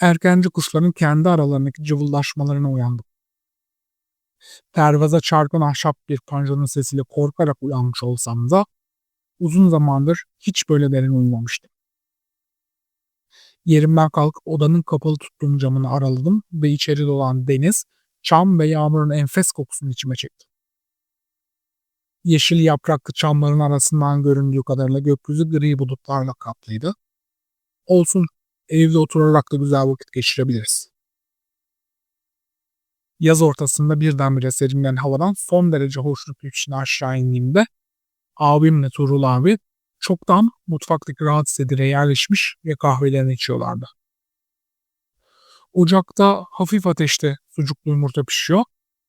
Erkenci kuşların kendi aralarındaki cıvıldaşmalarına uyandım. Pervaza çarpın ahşap bir panjurun sesiyle korkarak uyanmış olsam da uzun zamandır hiç böyle derin uyumamıştım. Yerimden kalkıp odanın kapalı tuttuğum camını araladım ve içeri dolan deniz, çam ve yağmurun enfes kokusunu içime çekti. Yeşil yapraklı çamların arasından göründüğü kadarıyla gökyüzü gri bulutlarla kaplıydı. Olsun, evde oturarak da güzel vakit geçirebiliriz. Yaz ortasında birdenbire serinleyen havadan son derece hoşnut bir içine aşağı indiğimde abimle Tuğrul abi çoktan mutfaktaki rahat sedire yerleşmiş ve kahvelerini içiyorlardı. Ocakta hafif ateşte sucuklu yumurta pişiyor.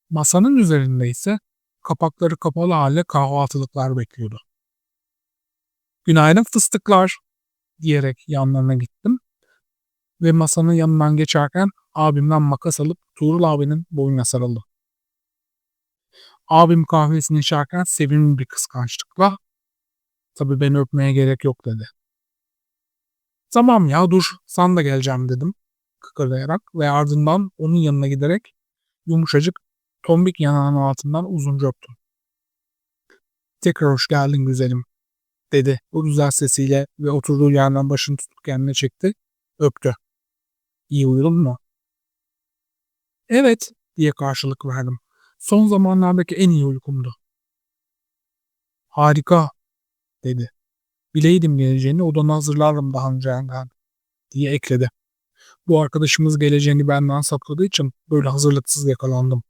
Masanın üzerinde ise kapakları kapalı halde kahvaltılıklar bekliyordu. Günaydın fıstıklar diyerek yanlarına gittim ve masanın yanından geçerken abimden makas alıp Tuğrul abinin boynuna sarıldım. Abim kahvesini içerken sevimli bir kıskançlıkla tabii beni öpmeye gerek yok dedi. Tamam ya dur sen de geleceğim dedim kıkırdayarak ve ardından onun yanına giderek yumuşacık tombik yanağının altından uzunca öptüm. Tekrar hoş geldin güzelim dedi o güzel sesiyle ve oturduğu yerden başını tutup kendine çekti, öptü. İyi uyudun mu? Evet diye karşılık verdim. Son zamanlardaki en iyi uykumdu. Harika dedi. Bileydim geleceğini odana hazırlarım daha önceden diye ekledi. Bu arkadaşımız geleceğini benden sakladığı için böyle hazırlıksız yakalandım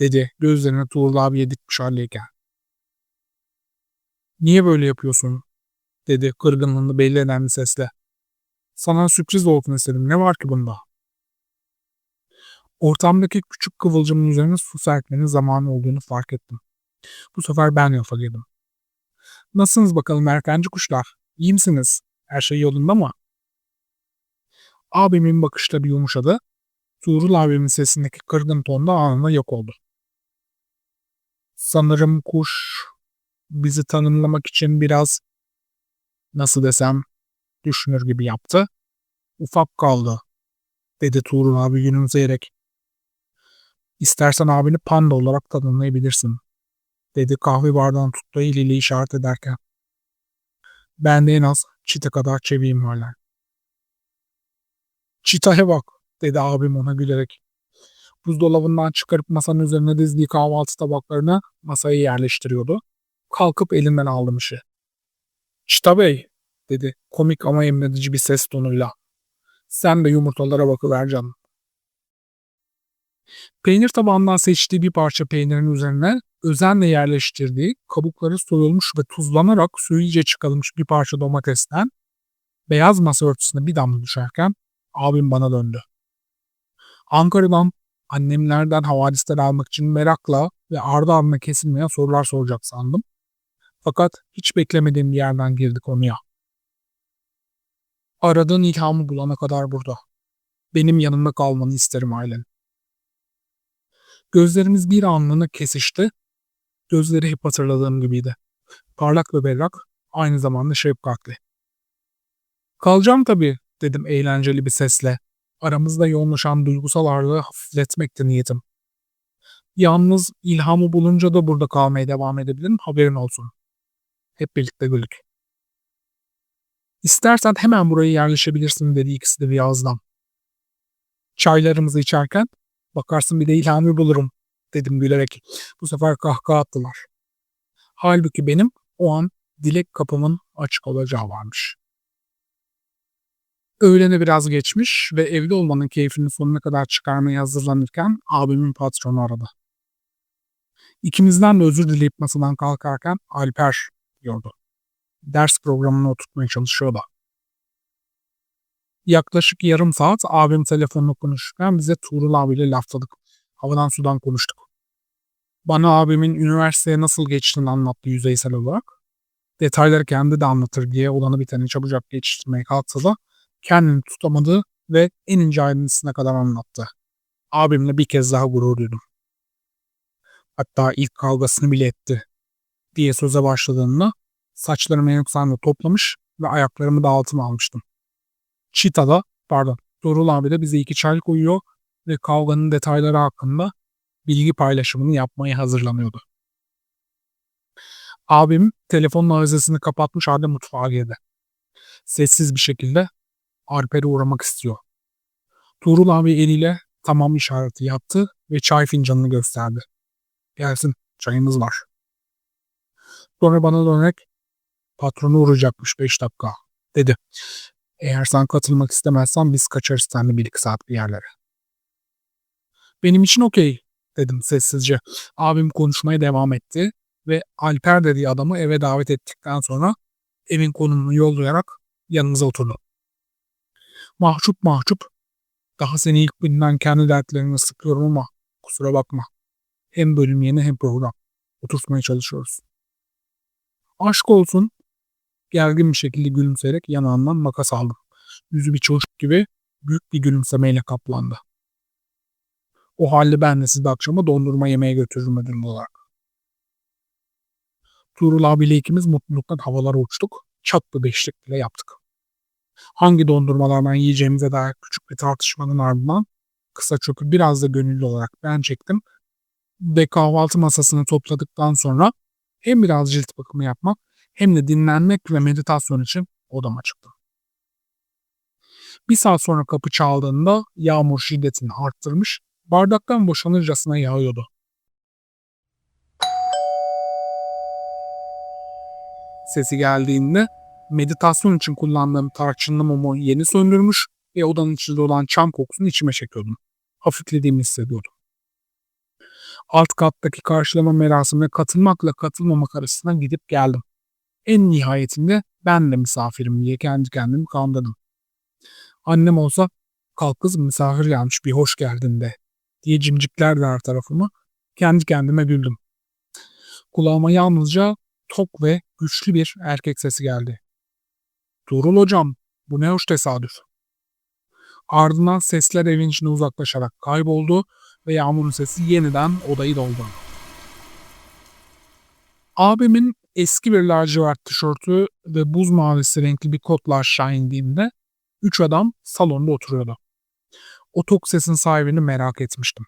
dedi gözlerini Tuğrul abiye dikmiş haldeyken. Niye böyle yapıyorsun? dedi kırgınlığını belli eden bir sesle. Sana sürpriz olsun istedim. Ne var ki bunda? Ortamdaki küçük kıvılcımın üzerine su serpmenin zamanı olduğunu fark ettim. Bu sefer ben lafa girdim. Nasılsınız bakalım erkenci kuşlar? İyi misiniz? Her şey yolunda mı? Abimin bakışları yumuşadı. Tuğrul abimin sesindeki kırgın tonda anında yok oldu. Sanırım kuş bizi tanımlamak için biraz nasıl desem düşünür gibi yaptı. Ufak kaldı dedi Tuğrul abi gülümseyerek. İstersen abini panda olarak tanımlayabilirsin dedi kahve bardağını tuttuğu eliyle işaret ederken. Ben de en az çite kadar çeviyim hala. Çitaya bak dedi abim ona gülerek. Buzdolabından çıkarıp masanın üzerine dizdiği kahvaltı tabaklarını masaya yerleştiriyordu. Kalkıp elinden aldım işi. Çita bey dedi komik ama emredici bir ses tonuyla. Sen de yumurtalara bakıver canım. Peynir tabağından seçtiği bir parça peynirin üzerine özenle yerleştirdiği, kabukları soyulmuş ve tuzlanarak suyu iyice çıkarılmış bir parça domatesten beyaz masa örtüsüne bir damla düşerken abim bana döndü. Ankara'dan annemlerden havadisler almak için merakla ve ardı ardına kesilmeyen sorular soracak sandım. Fakat hiç beklemediğim bir yerden girdi konuya. Aradığın ilhamı bulana kadar burada. Benim yanımda kalmanı isterim ailen. Gözlerimiz bir anlığına kesişti. Gözleri hep hatırladığım gibiydi. Parlak ve berrak, aynı zamanda şefkatli. Kalacağım tabii, dedim eğlenceli bir sesle. Aramızda yoğunlaşan duygusal ağırlığı hafifletmekti niyetim. Yalnız ilhamı bulunca da burada kalmaya devam edebilirim, haberin olsun. Hep birlikte güldük. İstersen hemen buraya yerleşebilirsin dedi ikisi de bir ağızdan. Çaylarımızı içerken bakarsın bir de ilhamı bulurum dedim gülerek. Bu sefer kahkaha attılar. Halbuki benim o an dilek kapımın açık olacağı varmış. Öğlene biraz geçmiş ve evde olmanın keyfini sonuna kadar çıkarmaya hazırlanırken abimin patronu aradı. İkimizden de özür dileyip masadan kalkarken Alper diyordu. Ders programını oturtmaya çalışıyordu. Yaklaşık yarım saat abim telefonla konuşurken bize Tuğrul abiyle lafladık. Havadan sudan konuştuk. Bana abimin üniversiteye nasıl geçtiğini anlattı yüzeysel olarak. Detayları kendi de anlatır diye olanı biteni çabucak geçiştirmeye kalksa da kendini tutamadı ve en ince ayrıntısına kadar anlattı. Abimle bir kez daha gurur duydum. Hatta ilk kavgasını bile etti diye söze başladığında saçlarımı yükselme toplamış ve ayaklarımı da altıma almıştım. Çita'da, pardon, Tuğrul abi de bize iki çay koyuyor ve kavganın detayları hakkında bilgi paylaşımını yapmaya hazırlanıyordu. Abim telefonun arızasını kapatmış halde mutfağa girdi. Sessiz bir şekilde Alper'e uğramak istiyor. Tuğrul abi eliyle tamam işareti yaptı ve çay fincanını gösterdi. Gelsin çayınız var. Sonra bana dönerek patronu uğrayacakmış 5 dakika dedi. Eğer sen katılmak istemezsen biz kaçarız seninle bir iki saat bir yerlere. Benim için okey dedim sessizce. Abim konuşmaya devam etti ve Alper dediği adamı eve davet ettikten sonra evin konumunu yollayarak yanımıza oturdu. Mahcup mahcup daha seni ilk günden kendi dertlerini sıkıyorum ama kusura bakma. Hem bölüm yeni hem program. Oturtmaya çalışıyoruz. Aşk olsun. Gergin bir şekilde gülümseyerek yanağından makas aldım. Yüzü bir çocuk gibi büyük bir gülümsemeyle kaplandı. O halde ben de sizi akşama dondurma yemeye götürürüm ödül olarak. Tuğrul abiyle ikimiz mutluluktan havalara uçtuk. Çatlı beşlik bile yaptık. Hangi dondurmalardan yiyeceğimize dair küçük bir tartışmanın ardından kısa çöpü biraz da gönüllü olarak ben çektim ve kahvaltı masasını topladıktan sonra hem biraz cilt bakımı yapmak hem de dinlenmek ve meditasyon için odama çıktım. Bir saat sonra kapı çaldığında yağmur şiddetini arttırmış, bardaktan boşanırcasına yağıyordu. Sesi geldiğinde meditasyon için kullandığım tarçınlı mumu yeni söndürmüş ve odanın içinde olan çam kokusunu içime çekiyordum. Hafiflediğimi hissediyordum. Alt kattaki karşılama merasimine katılmakla katılmamak arasında gidip geldim. En nihayetinde ben de misafirim diye kendi kendimi kandırdım. Annem olsa kalk kız misafir gelmiş bir hoş geldin de diye cimciklerdi her tarafımı. Kendi kendime güldüm. Kulağıma yalnızca tok ve güçlü bir erkek sesi geldi. Tuğrul hocam bu ne hoş tesadüf. Ardından sesler evin içine uzaklaşarak kayboldu ve yağmurun sesi yeniden odayı doldurdu. Abimin eski bir lacivert tişörtü ve buz mavisi renkli bir kotla aşağı indiğimde üç adam salonda oturuyordu. O tok sesin sahibini merak etmiştim.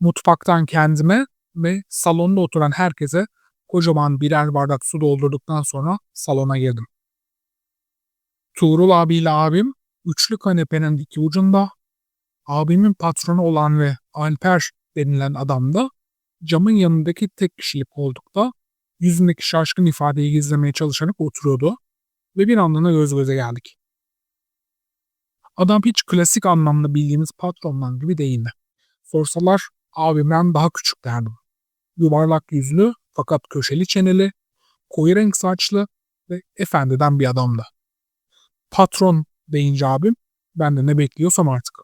Mutfaktan kendime ve salonda oturan herkese kocaman birer bardak su doldurduktan sonra salona girdim. Tuğrul abiyle abim üçlü kanepenin iki ucunda, abimin patronu olan ve Alper denilen adam da camın yanındaki tek kişilik koltukta yüzündeki şaşkın ifadeyi gizlemeye çalışarak oturuyordu ve bir anlığına göz göze geldik. Adam hiç klasik anlamda bildiğimiz patrondan gibi değildi. Sorsalar abimden daha küçük derdim. Yuvarlak yüzlü fakat köşeli çeneli, koyu renk saçlı ve efendiden bir adamdı. Patron deyince abim ben de ne bekliyorsam artık.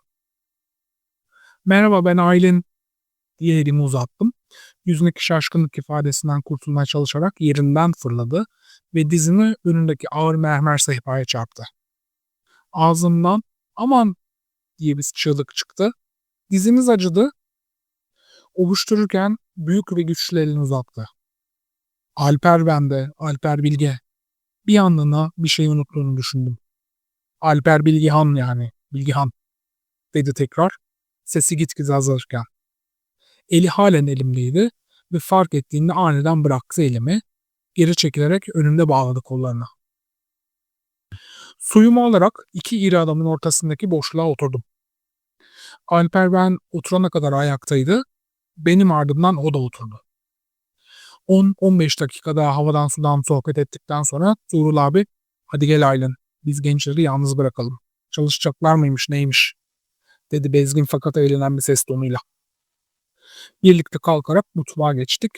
Merhaba ben Aylin diye elimi uzattım. Yüzündeki şaşkınlık ifadesinden kurtulmaya çalışarak yerinden fırladı ve dizini önündeki ağır mermer sehpaya çarptı. Ağzımdan aman diye bir çığlık çıktı. Dizimiz acıdı. Ovuştururken büyük ve güçlü elini uzattı. Alper bende, Alper Bilge. Bir anlığına bir şey unuttuğunu düşündüm. Alper Bilgihan yani, Bilgihan dedi tekrar. Sesi gitgide azalırken. Eli halen elimdeydi ve fark ettiğinde aniden bıraktı elimi. Geri çekilerek önümde bağladı kollarını. Suyumu alarak iki iri adamın ortasındaki boşluğa oturdum. Alper ben oturana kadar ayaktaydı. Benim ardımdan o da oturdu. 10-15 dakika daha havadan sudan sohbet ettikten sonra Tuğrul abi hadi gel Aylin biz gençleri yalnız bırakalım. Çalışacaklar mıymış neymiş dedi bezgin fakat eğlenen bir ses tonuyla. Birlikte kalkarak mutfağa geçtik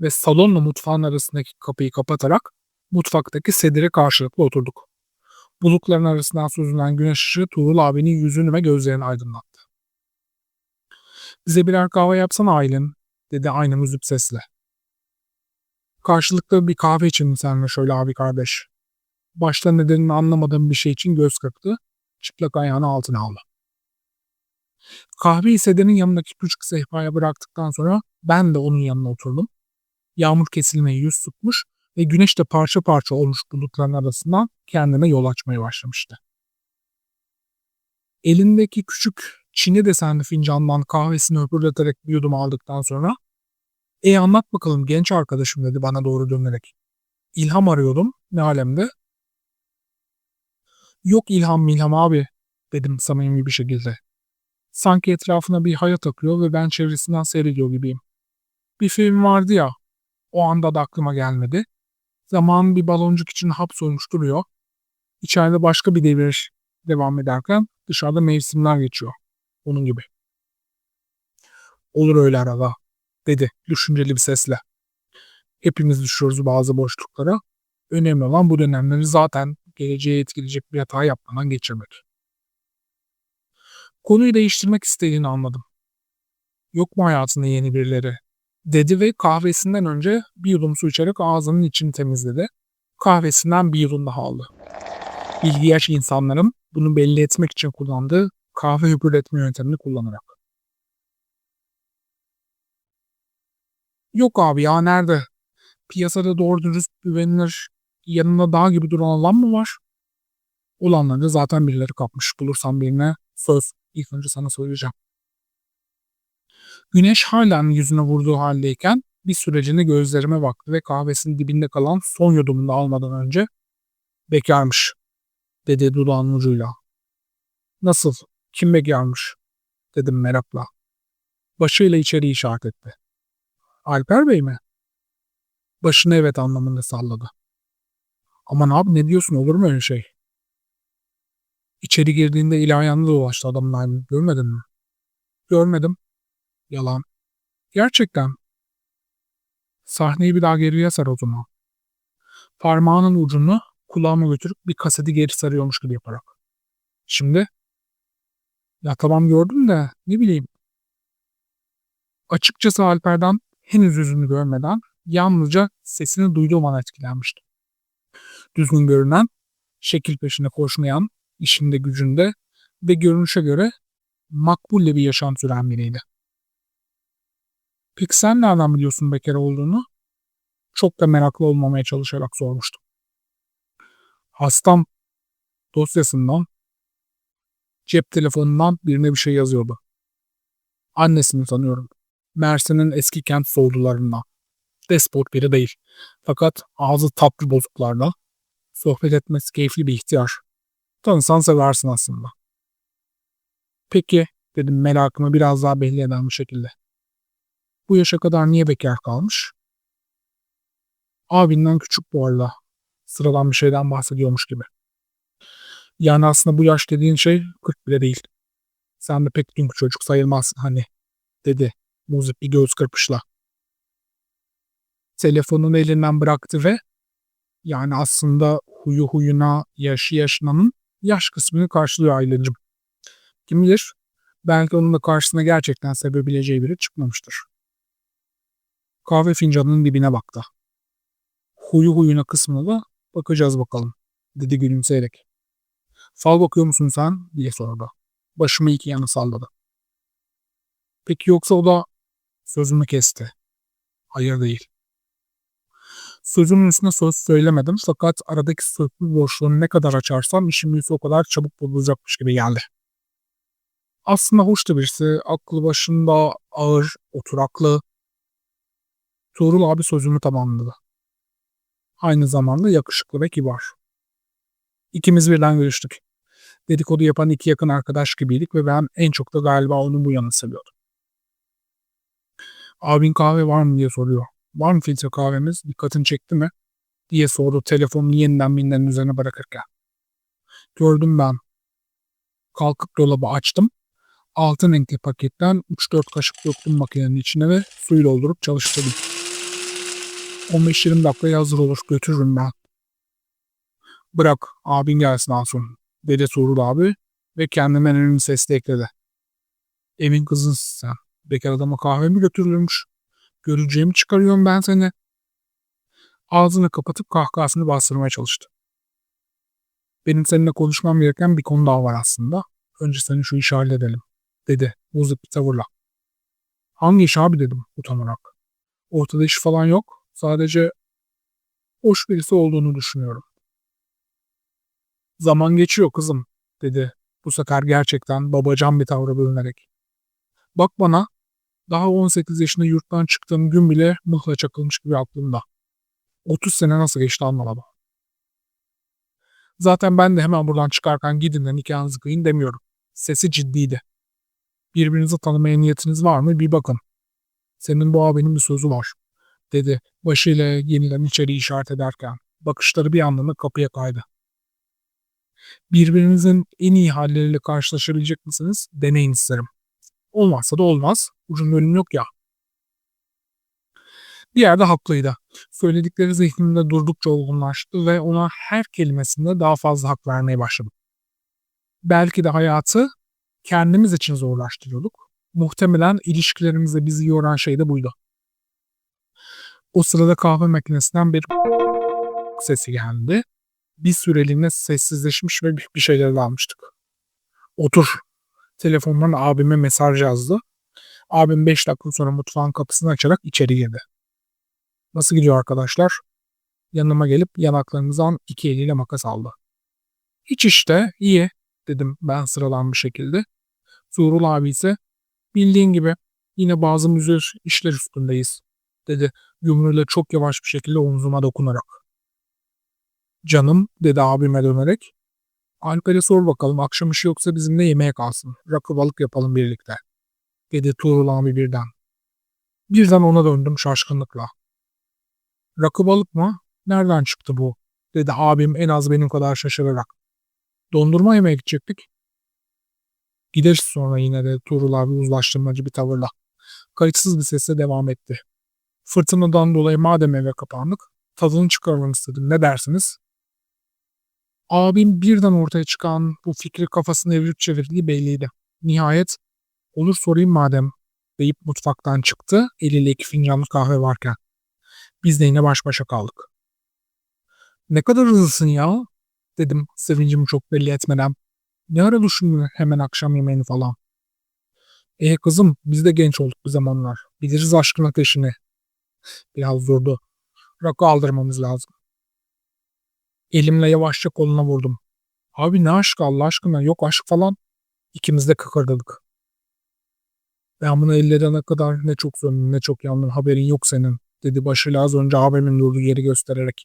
ve salonla mutfağın arasındaki kapıyı kapatarak mutfaktaki sedire karşılıklı oturduk. Bulutların arasından süzülen güneş ışığı Tuğrul abinin yüzünü ve gözlerini aydınlattı. Bize birer kahve yapsana Aylin, dedi aynı müzip sesle. Karşılıklı bir kahve için seninle şöyle abi kardeş. Başta nedenini anlamadığım bir şey için göz kırptı. Çıplak ayağını altına aldı. Kahveyi sedenin yanındaki küçük sehpaya bıraktıktan sonra ben de onun yanına oturdum. Yağmur kesilmeye yüz tutmuş ve güneş de parça parça olmuş bulutların arasından kendine yol açmaya başlamıştı. Elindeki küçük Çin'e desenli fincandan kahvesini öpürleterek bir yudum aldıktan sonra ''E anlat bakalım genç arkadaşım'' dedi bana doğru dönerek. İlham arıyordum. Ne alemde? ''Yok ilham milham abi'' dedim samimi bir şekilde. Sanki etrafına bir hayat akıyor ve ben çevresinden seyrediyor gibiyim. Bir film vardı ya, o anda da aklıma gelmedi. Zaman bir baloncuk için hapsolmuş duruyor. İçeride başka bir devir devam ederken dışarıda mevsimler geçiyor. Onun gibi. Olur öyle arada, dedi düşünceli bir sesle. Hepimiz düşüyoruz bazı boşluklara. Önemli olan bu dönemleri zaten geleceğe etkileyecek bir hata yapmadan geçirmek. Konuyu değiştirmek istediğini anladım. Yok mu hayatında yeni birileri? Dedi ve kahvesinden önce bir yudum su içerek ağzının içini temizledi. Kahvesinden bir yudum daha aldı. Bilgi yaş insanların bunu belli etmek için kullandığı kahve hüpürletme yöntemini kullanarak. Yok abi ya nerede? Piyasada doğru dürüst güvenilir yanında dağ gibi duran alan mı var? Olanları zaten birileri kapmış. Bulursam birine söz ilk önce sana söyleyeceğim. Güneş halen yüzüne vurduğu haldeyken bir sürecine gözlerime baktı ve kahvesinin dibinde kalan son yudumunu da almadan önce bekarmış dedi dudağının ucuyla. Nasıl? Kim bekarmış? dedim merakla. Başıyla içeri işaret etti. Alper Bey mi? Başını evet anlamında salladı. Aman abi ne diyorsun olur mu öyle şey? İçeri girdiğinde eli ayağında dolaştı adamın halini. Görmedin mi? Görmedim. Yalan. Gerçekten. Sahneyi bir daha geriye sar o zaman. Parmağının ucunu kulağıma götürüp bir kaseti geri sarıyormuş gibi yaparak. Şimdi? Ya tamam gördüm de ne bileyim. Açıkçası Alper'den henüz yüzünü görmeden yalnızca sesini duyduğum an etkilenmiştim. Düzgün görünen, şekil peşinde koşmayan, işinde gücünde ve görünüşe göre makbulle bir yaşam süren biriydi. Peki sen nereden biliyorsun bekar olduğunu? Çok da meraklı olmamaya çalışarak sormuştum. Hastam dosyasından cep telefonundan birine bir şey yazıyordu. Annesini tanıyorum. Mersin'in eski kent soldularından. Despot biri değil. Fakat ağzı tatlı bozuklarla. Sohbet etmesi keyifli bir ihtiyar. Tanısan seversin aslında. Peki dedim merakımı biraz daha belli eden bir şekilde. Bu yaşa kadar niye bekar kalmış? Abinden küçük bu arada. Sıradan bir şeyden bahsediyormuş gibi. Yani aslında bu yaş dediğin şey 40 bile değil. Sen de pek dünkü çocuk sayılmazsın hani, dedi muzip bir göz kırpışla. Telefonunu elinden bıraktı ve yani aslında huyu huyuna, yaşı yaşınanın yaş kısmını karşılıyor Aylıncım. Kim bilir belki onun da karşısına gerçekten sevebileceği biri çıkmamıştır. Kahve fincanının dibine baktı. Huyu huyuna kısmına da bakacağız bakalım, dedi gülümseyerek. Fal bakıyor musun sen? diye sordu. Başımı iki yana salladı. Peki yoksa o da sözümü kesti. Hayır değil. Sözümün üstüne söz söylemedim fakat aradaki sözlü boşluğunu ne kadar açarsam işim yüzü o kadar çabuk bozulacakmış gibi geldi. Aslında hoş da birisi, aklı başında, ağır, oturaklı. Tuğrul abi sözümü tamamladı. Aynı zamanda yakışıklı ve kibar. İkimiz birden görüştük. Dedikodu yapan iki yakın arkadaş gibiydik ve ben en çok da galiba onun bu yanını seviyordum. Abin kahve var mı diye soruyor. Var mı filtre kahvemiz? Dikkatini çekti mi? diye sordu telefonu yeniden minderin üzerine bırakırken. Gördüm ben. Kalkıp dolabı açtım. Altın renkli paketten 3-4 kaşık döktüm makinenin içine ve suyu doldurup çalıştırdım. 15-20 dakikaya hazır olur götürürüm ben. Bırak abin gelsin alsın dedi Tuğrul abi ve kendime önemli sesle ekledi. Evin kızısın sen. Bekar adama kahve mi götürülmüş? Göreceğimi çıkarıyorum ben seni. Ağzını kapatıp kahkahasını bastırmaya çalıştı. Benim seninle konuşmam gereken bir konu daha var aslında. Önce seni şu işi halledelim, dedi bozuk bir tavırla. Hangi iş abi dedim utanarak. Ortada iş falan yok. Sadece hoş birisi olduğunu düşünüyorum. Zaman geçiyor kızım, dedi Bu sefer gerçekten babacan bir tavra bölünerek. Bak bana, daha 18 yaşında yurttan çıktığım gün bile mıhla çakılmış gibi aklımda. 30 sene nasıl geçti anlamadım. Zaten ben de hemen buradan çıkarken gidin de nikahınızı kıyın demiyorum. Sesi ciddiydi. Birbirinizi tanımaya niyetiniz var mı bir bakın. Senin bu abinin bir sözü var, dedi başıyla yeniden içeri işaret ederken. Bakışları bir anlamda kapıya kaydı. Birbirinizin en iyi halleriyle karşılaşabilecek misiniz? Deneyin isterim. Olmazsa da olmaz. Ucunda ölüm yok ya. Bir yerde haklıydı. Söyledikleri zihnimde durdukça olgunlaştı ve ona her kelimesinde daha fazla hak vermeye başladım. Belki de hayatı kendimiz için zorlaştırıyorduk. Muhtemelen ilişkilerimizde bizi yoran şey de buydu. O sırada kahve makinesinden bir sesi geldi. Bir süreliğine sessizleşmiş ve bir şeyler almıştık. Otur. Telefondan abime mesaj yazdı. Abim 5 dakika sonra mutfağın kapısını açarak içeri girdi. Nasıl gidiyor arkadaşlar? Yanıma gelip yanaklarımızdan iki eliyle makas aldı. Hiç işte, iyi dedim ben sıralan bir şekilde. Tuğrul abi ise bildiğin gibi yine bazı müzir işler üstündeyiz dedi yumruğuyla çok yavaş bir şekilde omzuma dokunarak. Canım dedi abime dönerek. Alper'e sor bakalım akşam işi yoksa bizimle yemeğe kalsın. Rakı balık yapalım birlikte. Dedi Tuğrul abi birden. Birden ona döndüm şaşkınlıkla. Rakı balık mı? Nereden çıktı bu? Dedi abim en az benim kadar şaşırarak. Dondurma yemeye gidecektik. Gideriz sonra yine de Tuğrul abi uzlaştırmacı bir tavırla. Kayıtsız bir sesle devam etti. Fırtınadan dolayı madem eve kapandık, tadını çıkaralım istedim. Ne dersiniz? Abim birden ortaya çıkan bu fikri kafasını evirip çevirdiği belliydi. Nihayet, olur sorayım madem deyip mutfaktan çıktı, eliyle iki fincanlı kahve varken. Biz de yine baş başa kaldık. Ne kadar hızlısın ya, dedim sevincimi çok belli etmeden. Ne ara düşündün hemen akşam yemeğini falan. E kızım biz de genç olduk bir zamanlar. Biliriz aşkın ateşini. Biraz durdu. Rakı aldırmamız lazım. Elimle yavaşça koluna vurdum. Abi ne aşkı Allah aşkına yok aşk falan. İkimiz de kıkırdadık. Ben bunu ellerine kadar ne çok söndüm ne çok yandım haberin yok senin dedi başıyla az önce abimin durduğu yeri göstererek.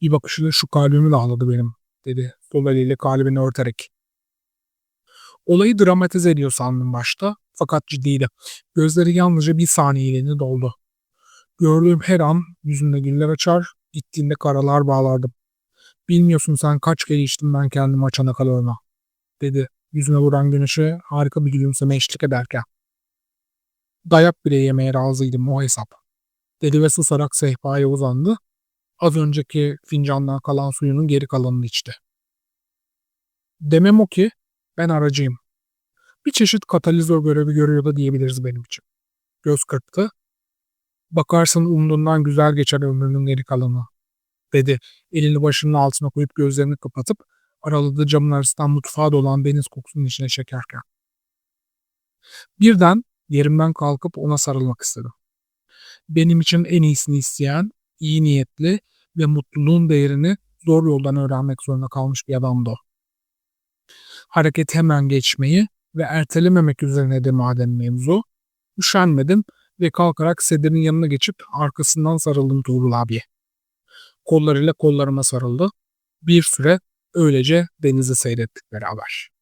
Bir bakışıyla şu kalbimi dağladı benim dedi sol eliyle kalbini örterek. Olayı dramatize ediyor sandım başta fakat ciddiydi. Gözleri yalnızca bir saniyeliğine doldu. Gördüğüm her an yüzünde güller açar, gittiğinde karalar bağlardım. Bilmiyorsun sen kaç kere içtim ben kendimi açana kadarına, dedi yüzüne vuran güneşe harika bir gülümseme eşlik ederken. Dayak bile yemeye razıydım o hesap, dedi ve susarak sehpaya uzandı. Az önceki fincandan kalan suyunun geri kalanını içti. Demem o ki ben aracıyım. Bir çeşit katalizör görevi görüyor da diyebiliriz benim için. Göz kırptı Bakarsın umduğundan güzel geçer ömrünün geri kalanı, dedi. Elini başının altına koyup gözlerini kapatıp araladığı camın arasından mutfağa dolan deniz kokusunun içine çekerken. Birden yerimden kalkıp ona sarılmak istedim. Benim için en iyisini isteyen, iyi niyetli ve mutluluğun değerini zor yoldan öğrenmek zorunda kalmış bir adamdı o. Hareket hemen geçmeyi ve ertelememek üzerine de madem mevzu, üşenmedim ve kalkarak Sedir'in yanına geçip arkasından sarıldım Tuğrul abiye. Kollarıyla kollarıma sarıldı. Bir süre öylece denizi seyrettik beraber.